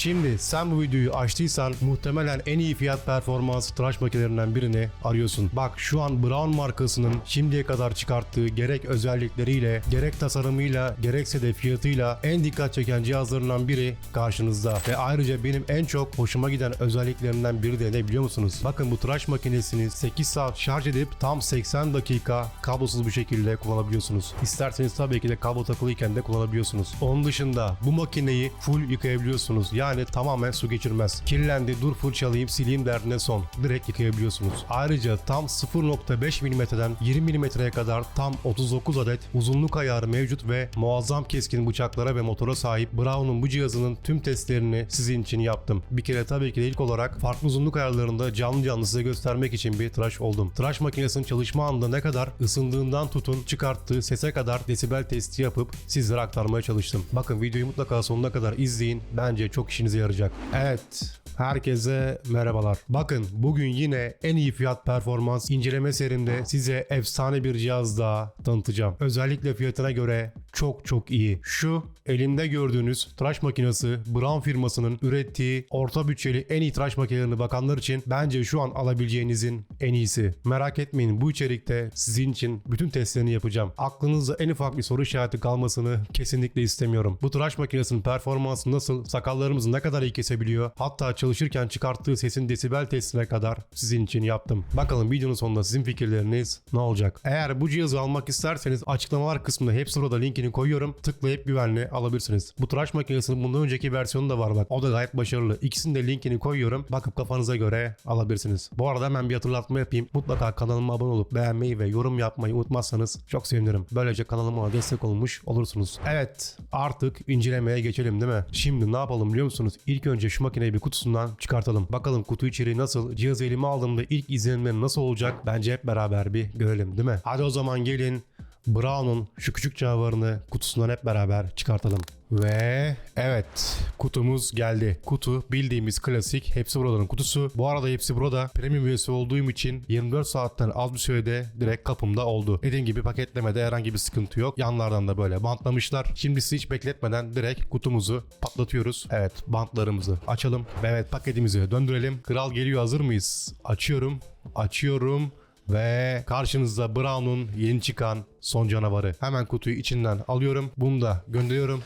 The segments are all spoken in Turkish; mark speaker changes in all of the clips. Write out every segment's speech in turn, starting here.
Speaker 1: Şimdi sen bu videoyu açtıysan muhtemelen en iyi fiyat performans tıraş makinelerinden birini arıyorsun. Bak şu an Brown markasının şimdiye kadar çıkarttığı gerek özellikleriyle, gerek tasarımıyla, gerekse de fiyatıyla en dikkat çeken cihazlarından biri karşınızda. Ve ayrıca benim en çok hoşuma giden özelliklerinden biri de ne biliyor musunuz? Bakın bu tıraş makinesini 8 saat şarj edip tam 80 dakika kablosuz bir şekilde kullanabiliyorsunuz. İsterseniz tabii ki de kablo takılıyken de kullanabiliyorsunuz. Onun dışında bu makineyi full yıkayabiliyorsunuz. Yani tamamen su geçirmez. Kirlendi dur fırçalayayım sileyim derdine son. Direkt yıkayabiliyorsunuz. Ayrıca tam 0.5 mm'den 20 mm'ye kadar tam 39 adet uzunluk ayarı mevcut ve muazzam keskin bıçaklara ve motora sahip Brown'un bu cihazının tüm testlerini sizin için yaptım. Bir kere tabii ki de ilk olarak farklı uzunluk ayarlarında canlı canlı size göstermek için bir tıraş oldum. Tıraş makinesinin çalışma anında ne kadar ısındığından tutun çıkarttığı sese kadar desibel testi yapıp sizlere aktarmaya çalıştım. Bakın videoyu mutlaka sonuna kadar izleyin. Bence çok işinize yarayacak. Evet. Herkese merhabalar. Bakın bugün yine en iyi fiyat performans inceleme serimde size efsane bir cihaz daha tanıtacağım. Özellikle fiyatına göre çok çok iyi. Şu elimde gördüğünüz tıraş makinesi Brown firmasının ürettiği orta bütçeli en iyi tıraş makinelerini bakanlar için bence şu an alabileceğinizin en iyisi. Merak etmeyin bu içerikte sizin için bütün testlerini yapacağım. Aklınızda en ufak bir soru işareti kalmasını kesinlikle istemiyorum. Bu tıraş makinesinin performansı nasıl, sakallarımızı ne kadar iyi kesebiliyor, hatta çalışırken çıkarttığı sesin desibel testine kadar sizin için yaptım. Bakalım videonun sonunda sizin fikirleriniz ne olacak? Eğer bu cihazı almak isterseniz açıklamalar kısmında hepsi burada linkini koyuyorum. Tıklayıp güvenli alabilirsiniz. Bu tıraş makinesinin bundan önceki versiyonu da var bak. O da gayet başarılı. İkisinin de linkini koyuyorum. Bakıp kafanıza göre alabilirsiniz. Bu arada hemen bir hatırlatma yapayım. Mutlaka kanalıma abone olup beğenmeyi ve yorum yapmayı unutmazsanız çok sevinirim. Böylece kanalıma destek olmuş olursunuz. Evet artık incelemeye geçelim değil mi? Şimdi ne yapalım biliyor musunuz? İlk önce şu makineyi bir kutusundan çıkartalım. Bakalım kutu içeriği nasıl? Cihazı elime aldığımda ilk izlenimleri nasıl olacak? Bence hep beraber bir görelim değil mi? Hadi o zaman gelin Brown'un şu küçük canavarını kutusundan hep beraber çıkartalım. Ve evet kutumuz geldi. Kutu bildiğimiz klasik Hepsi Burada'nın kutusu. Bu arada Hepsi Burada premium üyesi olduğum için 24 saatten az bir sürede direkt kapımda oldu. Dediğim gibi paketlemede herhangi bir sıkıntı yok. Yanlardan da böyle bantlamışlar. Şimdi hiç bekletmeden direkt kutumuzu patlatıyoruz. Evet bantlarımızı açalım. Ve evet paketimizi döndürelim. Kral geliyor hazır mıyız? Açıyorum. Açıyorum. Ve karşınızda Brown'un yeni çıkan son canavarı. Hemen kutuyu içinden alıyorum. Bunu da gönderiyorum.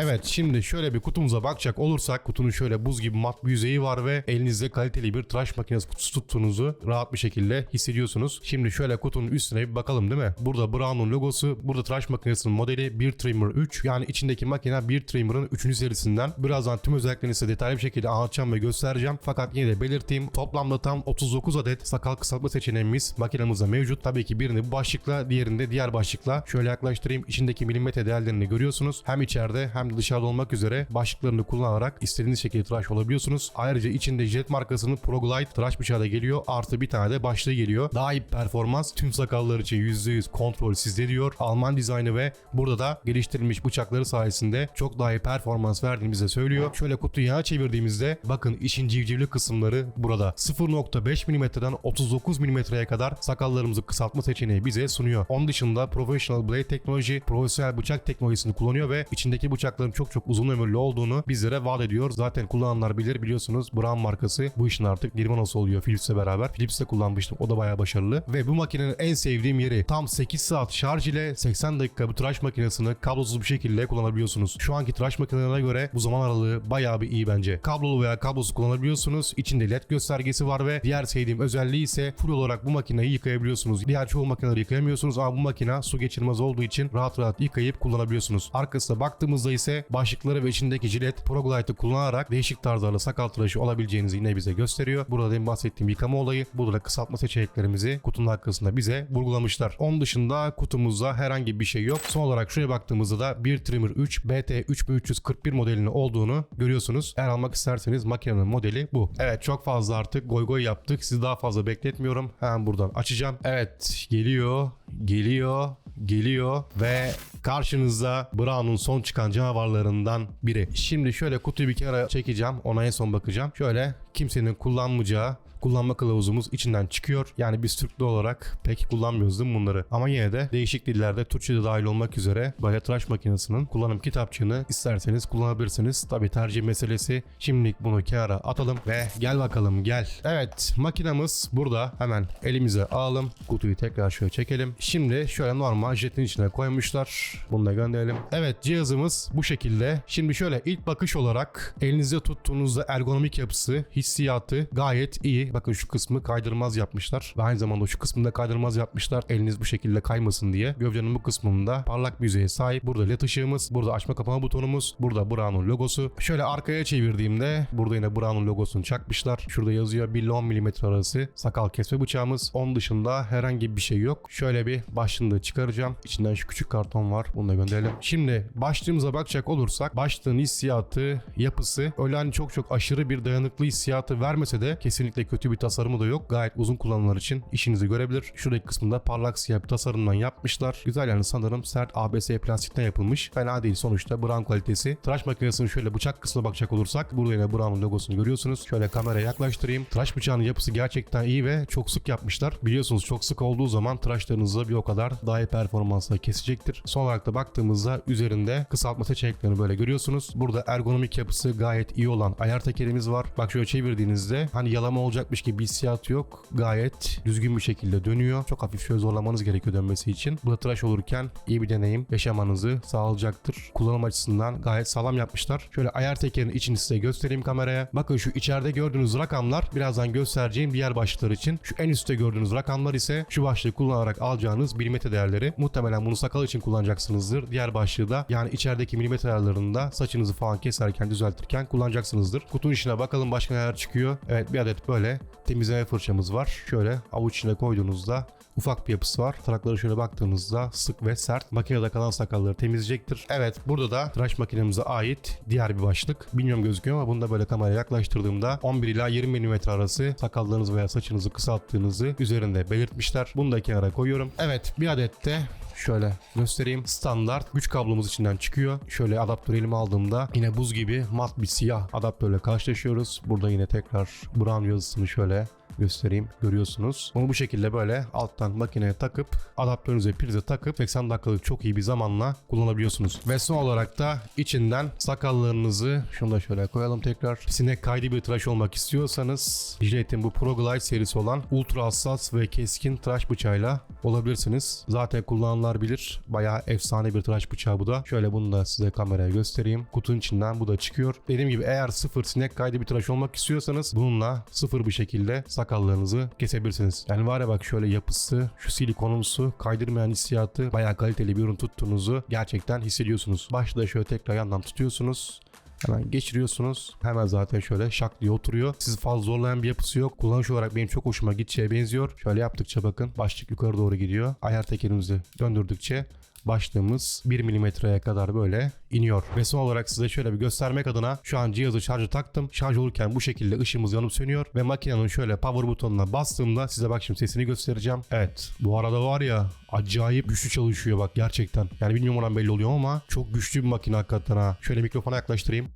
Speaker 1: Evet şimdi şöyle bir kutumuza bakacak olursak kutunun şöyle buz gibi mat bir yüzeyi var ve elinizde kaliteli bir tıraş makinesi kutusu tuttuğunuzu rahat bir şekilde hissediyorsunuz. Şimdi şöyle kutunun üstüne bir bakalım değil mi? Burada Brown'un logosu, burada tıraş makinesinin modeli Beard Trimmer 3 yani içindeki makine Beard Trimmer'ın 3. serisinden. Birazdan tüm özelliklerini size detaylı bir şekilde anlatacağım ve göstereceğim. Fakat yine de belirteyim toplamda tam 39 adet sakal kısaltma seçeneğimiz makinemizde mevcut. Tabii ki birini bu başlıkla diğerinde diğer başlıkla şöyle yaklaştırayım. İçindeki milimetre değerlerini görüyorsunuz. Hem içeride hem de dışarıda olmak üzere başlıklarını kullanarak istediğiniz şekilde tıraş olabiliyorsunuz. Ayrıca içinde Jet markasının ProGlide tıraş bıçağı da geliyor. Artı bir tane de başlığı geliyor. Daha iyi performans tüm sakallar için %100 kontrol sizde diyor. Alman dizaynı ve burada da geliştirilmiş bıçakları sayesinde çok daha iyi performans verdiğimizi söylüyor. Şöyle kutuyu yana çevirdiğimizde bakın işin civcivli kısımları burada. 0.5 mm'den 39 mm'ye kadar sakallarımızı kısaltma seçeneği bize sunuyor. Onun dışında Professional Blade teknoloji, profesyonel bıçak teknolojisini kullanıyor ve içindeki bıçakların çok çok uzun ömürlü olduğunu bizlere vaat ediyor. Zaten kullananlar bilir biliyorsunuz Brown markası bu işin artık Nirvana'sı oluyor Philips'le beraber. Philips'te kullanmıştım o da bayağı başarılı. Ve bu makinenin en sevdiğim yeri tam 8 saat şarj ile 80 dakika bu tıraş makinesini kablosuz bir şekilde kullanabiliyorsunuz. Şu anki tıraş makinelerine göre bu zaman aralığı bayağı bir iyi bence. Kablolu veya kablosuz kullanabiliyorsunuz. İçinde led göstergesi var ve diğer sevdiğim özelliği ise full olarak bu makineyi yıkayabiliyorsunuz. Diğer çoğu makineleri yıkayamıyorsunuz ama bu makine su geçirmez olduğu için rahat rahat yıkayıp kullanabiliyorsunuz. Arkasına baktığımızda ise başlıkları ve içindeki jilet ProGlide'ı kullanarak değişik tarzlarla sakal tıraşı olabileceğinizi yine bize gösteriyor. Burada demin bahsettiğim yıkama olayı, burada da kısaltma seçeneklerimizi kutunun arkasında bize vurgulamışlar. Onun dışında kutumuzda herhangi bir şey yok. Son olarak şuraya baktığımızda da bir Trimmer 3 BT 3341 modelinin olduğunu görüyorsunuz. Eğer almak isterseniz makinenin modeli bu. Evet çok fazla artık goy goy yaptık. Sizi daha fazla bekletmiyorum. Hemen buradan açacağım. Evet geliyor, geliyor, geliyor ve karşınızda Brown'un son çıkan canavarlarından biri. Şimdi şöyle kutuyu bir kenara çekeceğim. Ona en son bakacağım. Şöyle kimsenin kullanmayacağı kullanma kılavuzumuz içinden çıkıyor. Yani biz Türklü olarak pek kullanmıyoruz değil mi bunları? Ama yine de değişik dillerde Türkçe de dahil olmak üzere böyle tıraş makinesinin kullanım kitapçığını isterseniz kullanabilirsiniz. Tabi tercih meselesi. Şimdilik bunu kenara atalım ve gel bakalım gel. Evet makinamız burada. Hemen elimize alalım. Kutuyu tekrar şöyle çekelim. Şimdi şöyle normal jetin içine koymuşlar. Bunu da gönderelim. Evet cihazımız bu şekilde. Şimdi şöyle ilk bakış olarak elinizde tuttuğunuzda ergonomik yapısı, hissiyatı gayet iyi. Bakın şu kısmı kaydırmaz yapmışlar. Ve aynı zamanda şu kısmında kaydırmaz yapmışlar. Eliniz bu şekilde kaymasın diye. Gövdenin bu kısmında parlak bir yüzeye sahip. Burada led ışığımız, burada açma kapama butonumuz, burada Brown'un logosu. Şöyle arkaya çevirdiğimde burada yine Brown'un logosunu çakmışlar. Şurada yazıyor 1 ile 10 mm arası sakal kesme bıçağımız. Onun dışında herhangi bir şey yok. Şöyle bir başlığını çıkaracağım. İçinden şu küçük karton var. Bunu da gönderelim. Şimdi başlığımıza bakacak olursak başlığın hissiyatı, yapısı öyle hani çok çok aşırı bir dayanıklı hissiyatı vermese de kesinlikle kötü bir tasarımı da yok. Gayet uzun kullanımlar için işinizi görebilir. Şuradaki kısmında parlak siyah bir tasarımdan yapmışlar. Güzel yani sanırım sert ABS plastikten yapılmış. Fena değil sonuçta Brown kalitesi. Tıraş makinesinin şöyle bıçak kısmına bakacak olursak burada yine Brown'un logosunu görüyorsunuz. Şöyle kameraya yaklaştırayım. Tıraş bıçağının yapısı gerçekten iyi ve çok sık yapmışlar. Biliyorsunuz çok sık olduğu zaman tıraşlarınızı bir o kadar daha iyi performansla kesecektir. Son olarak da baktığımızda üzerinde kısaltma seçeneklerini böyle görüyorsunuz. Burada ergonomik yapısı gayet iyi olan ayar tekerimiz var. Bak şöyle çevirdiğinizde hani yalama olacakmış gibi bir hissiyat yok. Gayet düzgün bir şekilde dönüyor. Çok hafif şöyle zorlamanız gerekiyor dönmesi için. Burada tıraş olurken iyi bir deneyim yaşamanızı sağlayacaktır. Kullanım açısından gayet sağlam yapmışlar. Şöyle ayar tekerinin içini size göstereyim kameraya. Bakın şu içeride gördüğünüz rakamlar birazdan göstereceğim diğer başlıklar için. Şu en üstte gördüğünüz rakamlar ise şu başlığı kullanarak alacağınız milimetre değerleri. Muhtemelen bunu sakal için kullanacaksınızdır. Diğer başlığı da yani içerideki milimetre ayarlarında saçınızı falan keserken düzeltirken kullanacaksınızdır. Kutunun içine bakalım başka neler çıkıyor. Evet bir adet böyle temizleme fırçamız var. Şöyle avuç içine koyduğunuzda ufak bir yapısı var. Tarakları şöyle baktığınızda sık ve sert. Makinede kalan sakalları temizleyecektir. Evet burada da tıraş makinemize ait diğer bir başlık. Bilmiyorum gözüküyor ama bunu da böyle kameraya yaklaştırdığımda 11 ila 20 mm arası sakallarınızı veya saçınızı kısalttığınızı üzerinde belirtmişler. Bunu da kenara koyuyorum. Evet bir adet de Şöyle göstereyim. Standart güç kablomuz içinden çıkıyor. Şöyle adaptörü elime aldığımda yine buz gibi mat bir siyah adaptörle karşılaşıyoruz. Burada yine tekrar Brown yazısını şöyle göstereyim görüyorsunuz. Onu bu şekilde böyle alttan makineye takıp adaptörünüze prize takıp 80 dakikalık çok iyi bir zamanla kullanabiliyorsunuz. Ve son olarak da içinden sakallarınızı şunu da şöyle koyalım tekrar. Sinek kaydı bir tıraş olmak istiyorsanız Gillette'in bu Pro Glide serisi olan ultra hassas ve keskin tıraş bıçağıyla olabilirsiniz. Zaten kullananlar bilir. Bayağı efsane bir tıraş bıçağı bu da. Şöyle bunu da size kameraya göstereyim. Kutunun içinden bu da çıkıyor. Dediğim gibi eğer sıfır sinek kaydı bir tıraş olmak istiyorsanız bununla sıfır bir şekilde sakallarınızı kesebilirsiniz. Yani var ya bak şöyle yapısı, şu silikonumsu, kaydırmayan hissiyatı bayağı kaliteli bir ürün tuttuğunuzu gerçekten hissediyorsunuz. Başta şöyle tekrar yandan tutuyorsunuz. Hemen geçiriyorsunuz. Hemen zaten şöyle şak diye oturuyor. Sizi fazla zorlayan bir yapısı yok. Kullanış olarak benim çok hoşuma gideceğe benziyor. Şöyle yaptıkça bakın başlık yukarı doğru gidiyor. Ayar tekerimizi döndürdükçe başlığımız 1 milimetreye kadar böyle iniyor. Ve son olarak size şöyle bir göstermek adına şu an cihazı şarjı taktım. Şarj olurken bu şekilde ışığımız yanıp sönüyor ve makinenin şöyle power butonuna bastığımda size bak şimdi sesini göstereceğim. Evet bu arada var ya acayip güçlü çalışıyor bak gerçekten. Yani bilmiyorum oradan belli oluyor ama çok güçlü bir makine hakikaten ha. Şöyle mikrofona yaklaştırayım.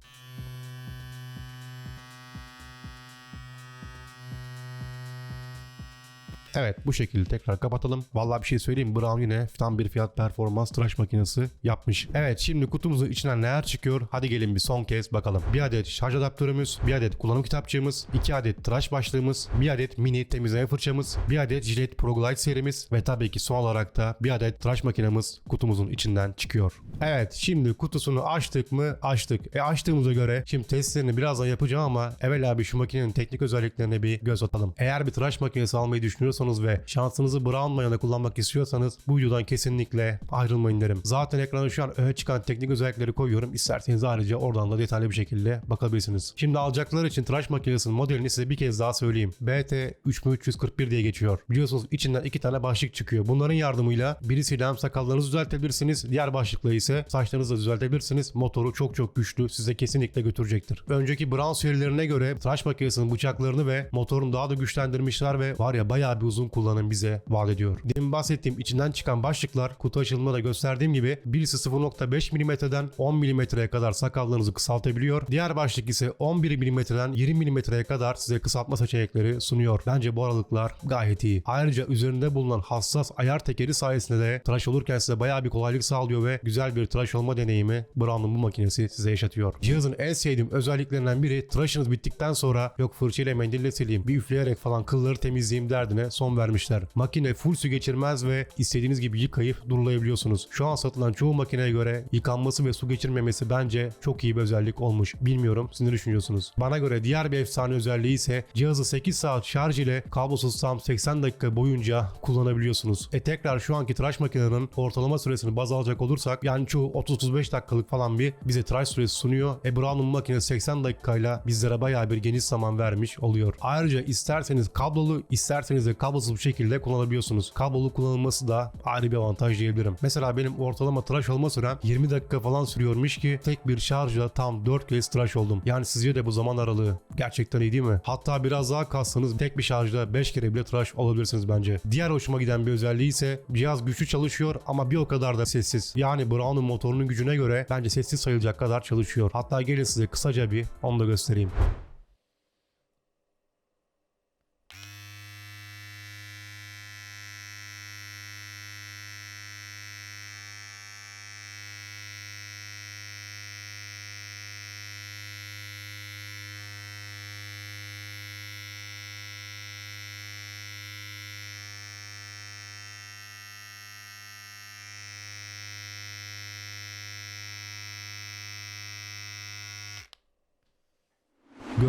Speaker 1: Evet bu şekilde tekrar kapatalım. Vallahi bir şey söyleyeyim Brown yine tam bir fiyat performans tıraş makinesi yapmış. Evet şimdi kutumuzun içinden neler çıkıyor? Hadi gelin bir son kez bakalım. Bir adet şarj adaptörümüz, bir adet kullanım kitapçığımız, iki adet tıraş başlığımız, bir adet mini temizleme fırçamız, bir adet Gillette Pro Glide serimiz ve tabii ki son olarak da bir adet tıraş makinemiz kutumuzun içinden çıkıyor. Evet şimdi kutusunu açtık mı? Açtık. E açtığımıza göre şimdi testlerini birazdan yapacağım ama evvel abi şu makinenin teknik özelliklerine bir göz atalım. Eğer bir tıraş makinesi almayı düşünüyorsanız ve şansınızı Brown mayona kullanmak istiyorsanız bu videodan kesinlikle ayrılmayın derim. Zaten ekrana şu an öne çıkan teknik özellikleri koyuyorum. İsterseniz ayrıca oradan da detaylı bir şekilde bakabilirsiniz. Şimdi alacaklar için tıraş makinesinin modelini size bir kez daha söyleyeyim. BT 3341 diye geçiyor. Biliyorsunuz içinden iki tane başlık çıkıyor. Bunların yardımıyla birisiyle hem sakallarınızı düzeltebilirsiniz. Diğer başlıkla ise saçlarınızı düzeltebilirsiniz. Motoru çok çok güçlü. Size kesinlikle götürecektir. Önceki Brown serilerine göre tıraş makinesinin bıçaklarını ve motorunu daha da güçlendirmişler ve var ya bayağı bir uzun kullanım bize vaat ediyor. Demin bahsettiğim içinden çıkan başlıklar kutu açılımında da gösterdiğim gibi birisi 0.5 mm'den 10 mm'ye kadar sakallarınızı kısaltabiliyor. Diğer başlık ise 11 mm'den 20 mm'ye kadar size kısaltma seçenekleri sunuyor. Bence bu aralıklar gayet iyi. Ayrıca üzerinde bulunan hassas ayar tekeri sayesinde de tıraş olurken size bayağı bir kolaylık sağlıyor ve güzel bir tıraş olma deneyimi Brown'un bu makinesi size yaşatıyor. Cihazın en sevdiğim özelliklerinden biri tıraşınız bittikten sonra yok fırçayla mendille sileyim bir üfleyerek falan kılları temizleyeyim derdine son vermişler. Makine full su geçirmez ve istediğiniz gibi yıkayıp durulayabiliyorsunuz. Şu an satılan çoğu makineye göre yıkanması ve su geçirmemesi bence çok iyi bir özellik olmuş. Bilmiyorum siz ne düşünüyorsunuz? Bana göre diğer bir efsane özelliği ise cihazı 8 saat şarj ile kablosuz tam 80 dakika boyunca kullanabiliyorsunuz. E tekrar şu anki tıraş makinelerinin ortalama süresini baz alacak olursak yani çoğu 30-35 dakikalık falan bir bize tıraş süresi sunuyor. E Brown'un makinesi 80 dakikayla bizlere bayağı bir geniş zaman vermiş oluyor. Ayrıca isterseniz kablolu isterseniz de kablosuz bir şekilde kullanabiliyorsunuz. Kablolu kullanılması da ayrı bir avantaj diyebilirim. Mesela benim ortalama tıraş olma sürem 20 dakika falan sürüyormuş ki tek bir şarjla tam 4 kez tıraş oldum. Yani sizce de bu zaman aralığı gerçekten iyi değil mi? Hatta biraz daha kassanız tek bir şarjla 5 kere bile tıraş olabilirsiniz bence. Diğer hoşuma giden bir özelliği ise cihaz güçlü çalışıyor ama bir o kadar da sessiz. Yani Brown'un motorunun gücüne göre bence sessiz sayılacak kadar çalışıyor. Hatta gelin size kısaca bir onu da göstereyim.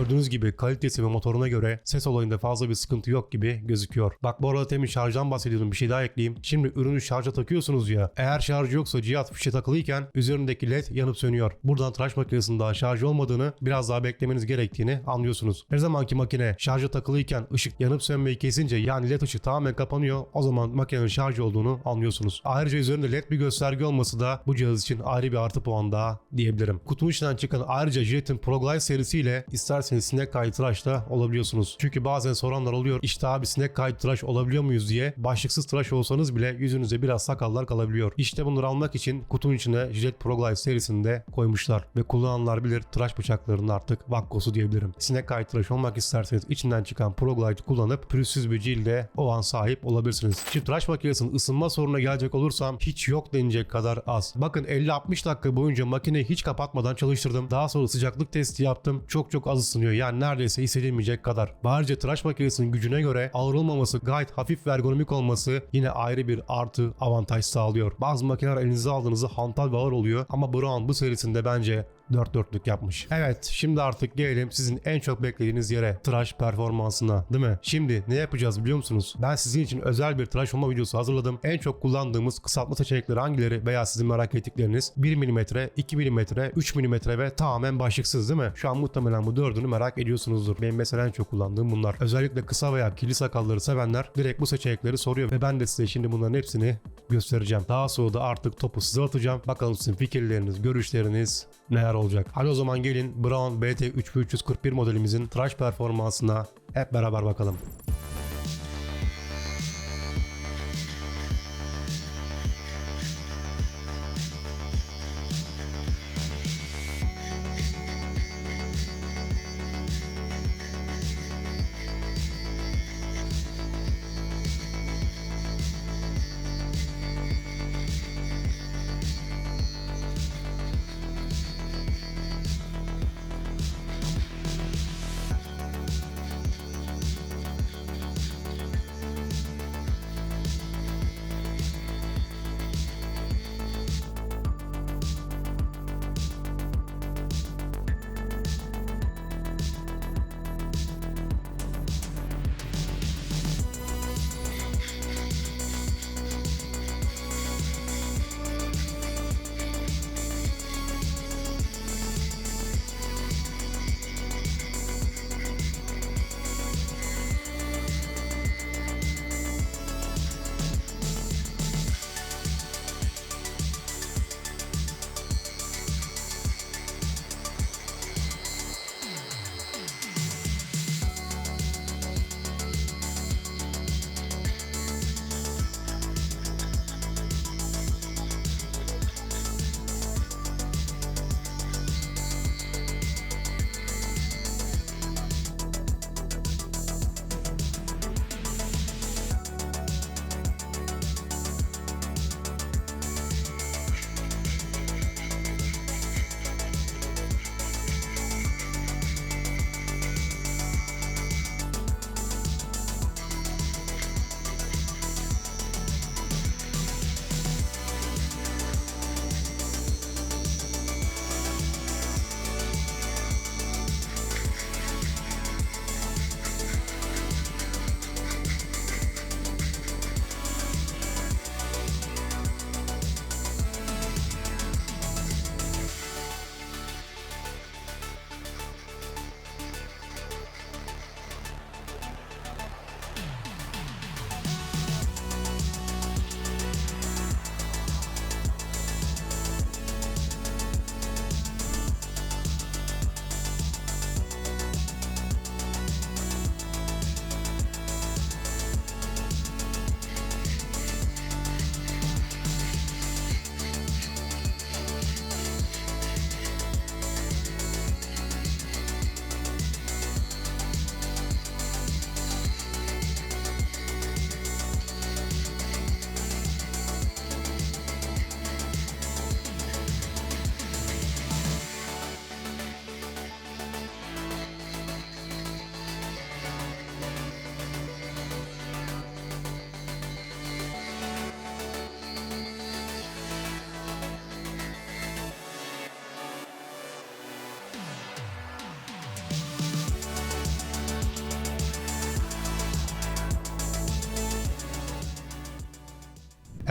Speaker 1: Gördüğünüz gibi kalitesi ve motoruna göre ses olayında fazla bir sıkıntı yok gibi gözüküyor. Bak bu arada temin şarjdan bahsediyordum bir şey daha ekleyeyim. Şimdi ürünü şarja takıyorsunuz ya. Eğer şarj yoksa cihaz fişe takılıyken üzerindeki led yanıp sönüyor. Buradan tıraş makinesinin daha şarj olmadığını biraz daha beklemeniz gerektiğini anlıyorsunuz. Her zamanki makine şarja takılıyken ışık yanıp sönmeyi kesince yani led ışık tamamen kapanıyor. O zaman makinenin şarj olduğunu anlıyorsunuz. Ayrıca üzerinde led bir gösterge olması da bu cihaz için ayrı bir artı puan daha diyebilirim. Kutunun içinden çıkan ayrıca Jet'in ProGlide serisiyle isterseniz sinek kaydı tıraş da olabiliyorsunuz. Çünkü bazen soranlar oluyor işte abi sinek kaydı tıraş olabiliyor muyuz diye. Başlıksız tıraş olsanız bile yüzünüze biraz sakallar kalabiliyor. İşte bunları almak için kutunun içine Jet ProGlide serisinde koymuşlar. Ve kullananlar bilir tıraş bıçaklarının artık vakkosu diyebilirim. Sinek kaydı tıraş olmak isterseniz içinden çıkan ProGlide'ı kullanıp pürüzsüz bir cilde o an sahip olabilirsiniz. Şimdi tıraş makinesinin ısınma sorununa gelecek olursam hiç yok denecek kadar az. Bakın 50-60 dakika boyunca makineyi hiç kapatmadan çalıştırdım. Daha sonra sıcaklık testi yaptım. Çok çok az ısınıyor. Yani neredeyse hissedilmeyecek kadar. Ayrıca tıraş makinesinin gücüne göre ağır olmaması, gayet hafif ve ergonomik olması yine ayrı bir artı avantaj sağlıyor. Bazı makineler elinize aldığınızda hantal ve ağır oluyor ama Brown bu serisinde bence dört dörtlük yapmış. Evet şimdi artık gelelim sizin en çok beklediğiniz yere tıraş performansına değil mi? Şimdi ne yapacağız biliyor musunuz? Ben sizin için özel bir tıraş olma videosu hazırladım. En çok kullandığımız kısaltma seçenekleri hangileri veya sizin merak ettikleriniz 1 mm, 2 mm, 3 mm ve tamamen başlıksız değil mi? Şu an muhtemelen bu dördünü merak ediyorsunuzdur. Benim mesela en çok kullandığım bunlar. Özellikle kısa veya kirli sakalları sevenler direkt bu seçenekleri soruyor ve ben de size şimdi bunların hepsini göstereceğim. Daha sonra da artık topu size atacağım. Bakalım sizin fikirleriniz, görüşleriniz neler olacak. Hadi o zaman gelin Brown BT 3341 modelimizin tıraş performansına hep beraber bakalım.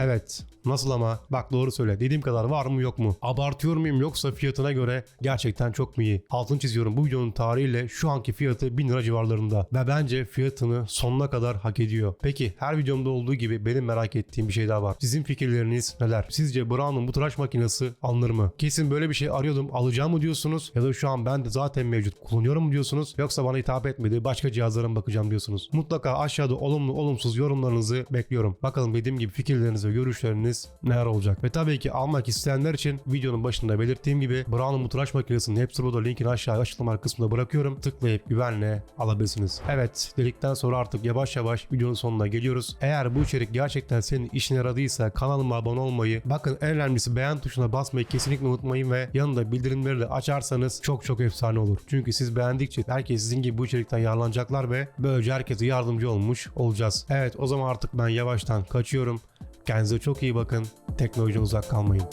Speaker 1: Evet. Nasıl ama? Bak doğru söyle. Dediğim kadar var mı yok mu? Abartıyor muyum yoksa fiyatına göre gerçekten çok mu iyi? Altın çiziyorum bu videonun tarihiyle şu anki fiyatı 1000 lira civarlarında. Ve bence fiyatını sonuna kadar hak ediyor. Peki her videomda olduğu gibi benim merak ettiğim bir şey daha var. Sizin fikirleriniz neler? Sizce Brown'un bu tıraş makinesi alınır mı? Kesin böyle bir şey arıyordum alacağım mı diyorsunuz? Ya da şu an ben de zaten mevcut kullanıyorum mu diyorsunuz? Yoksa bana hitap etmedi başka cihazlara mı bakacağım diyorsunuz? Mutlaka aşağıda olumlu olumsuz yorumlarınızı bekliyorum. Bakalım dediğim gibi fikirleriniz ve görüşleriniz neler olacak? Ve tabii ki almak isteyenler için videonun başında belirttiğim gibi Brown'un bu makinesinin hepsi burada linkini aşağıya açıklama kısmına bırakıyorum. Tıklayıp güvenle alabilirsiniz. Evet dedikten sonra artık yavaş yavaş videonun sonuna geliyoruz. Eğer bu içerik gerçekten senin işine yaradıysa kanalıma abone olmayı, bakın en önemlisi beğen tuşuna basmayı kesinlikle unutmayın ve yanında bildirimleri de açarsanız çok çok efsane olur. Çünkü siz beğendikçe herkes sizin gibi bu içerikten yararlanacaklar ve böylece herkese yardımcı olmuş olacağız. Evet o zaman artık ben yavaştan kaçıyorum. Kendinize çok iyi bakın. Teknolojiden uzak kalmayın.